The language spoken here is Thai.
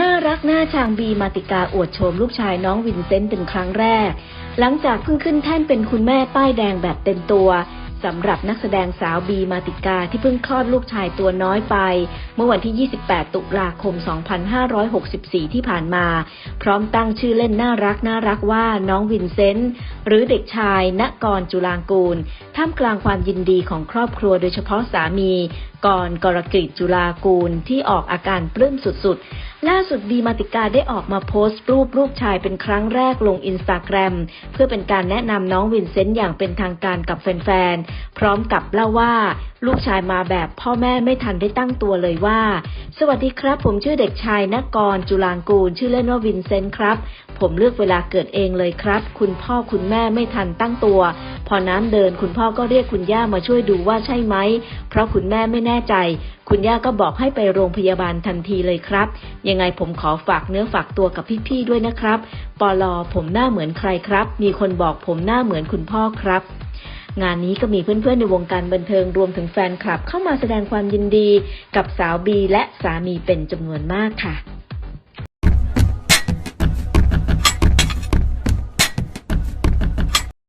น่ารักน่าชังบีมาติกาอวดโฉมลูกชายน้องวินเซนต์เป็นครั้งแรก หลังจากเพิ่งขึ้นแท่นเป็นคุณแม่ป้ายแดงแบบเต็มตัวสำหรับนักแสดงสาวบีมาติกาที่เพิ่งคลอดลูกชายตัวน้อยไป เมื่อวันที่ 28 ตุลาคม 2564 ที่ผ่านมา พร้อมตั้งชื่อเล่นน่ารักน่ารักว่าน้องวินเซนต์ หรือเด็กชายณกรจุลางกูล ท่ามกลางความยินดีของครอบครัวโดยเฉพาะสามี กรกรกฤษจุลากูลที่ออกอาการปลื้มสุดๆ ล่าสุดบีมาติกาได้ออกมาโพสต์รูปลูกชายเป็นครั้งแรกลงอินสตาแกรมเพื่อเป็นการแนะนำน้องวินเซนต์อย่างเป็นทางการกับแฟนๆ พร้อมกับเล่าว่า ลูกชายมาแบบพ่อแม่ไม่ทันได้ตั้งตัวเลยว่า สวัสดีครับ ผมชื่อเด็กชายนกรจุลางกูล ชื่อเล่นว่าวินเซนต์ครับ ผมเลือกเวลาเกิดเองเลยครับ คุณพ่อคุณแม่ไม่ทันตั้งตัว พอน้ำเดินคุณพ่อก็เรียกคุณย่ามาช่วยดูว่าใช่ไหม เพราะคุณแม่ไม่แน่ใจ คุณย่าก็บอกให้ไปโรงพยาบาลทันทีเลยครับ ยังไงผมขอฝากเนื้อฝากตัวกับพี่ๆด้วยนะครับ ปลอผมหน้าเหมือนใครครับ มีคนบอกผมหน้าเหมือนคุณพ่อครับ งานนี้ก็มีเพื่อนๆในวงการบันเทิงรวมถึงแฟนคลับเข้ามาแสดงความยินดีกับสาวบีและสามีเป็นจำนวนมากค่ะ